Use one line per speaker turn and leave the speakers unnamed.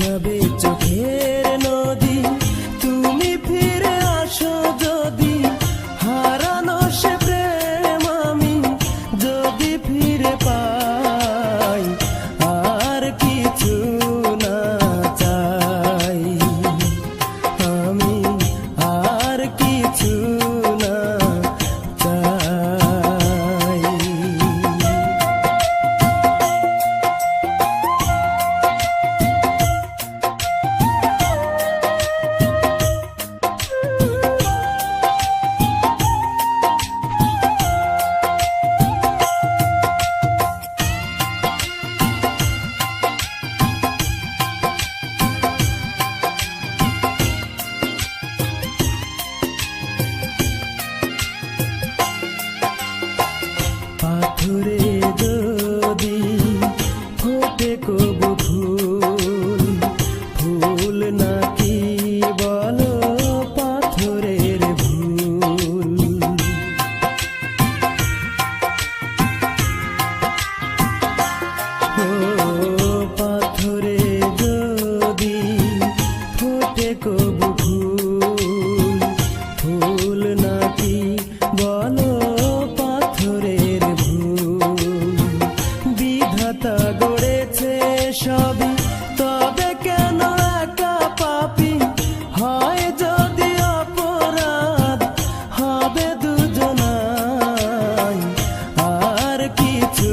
कभी তবু ফুল ফুল নাকি বলো পাথরের ভুল? বিধাতা গড়েছে সবই, তবে কেন একা পাপি? হয় যদি অপরাধ, হবে দুজনাই। আর কিছু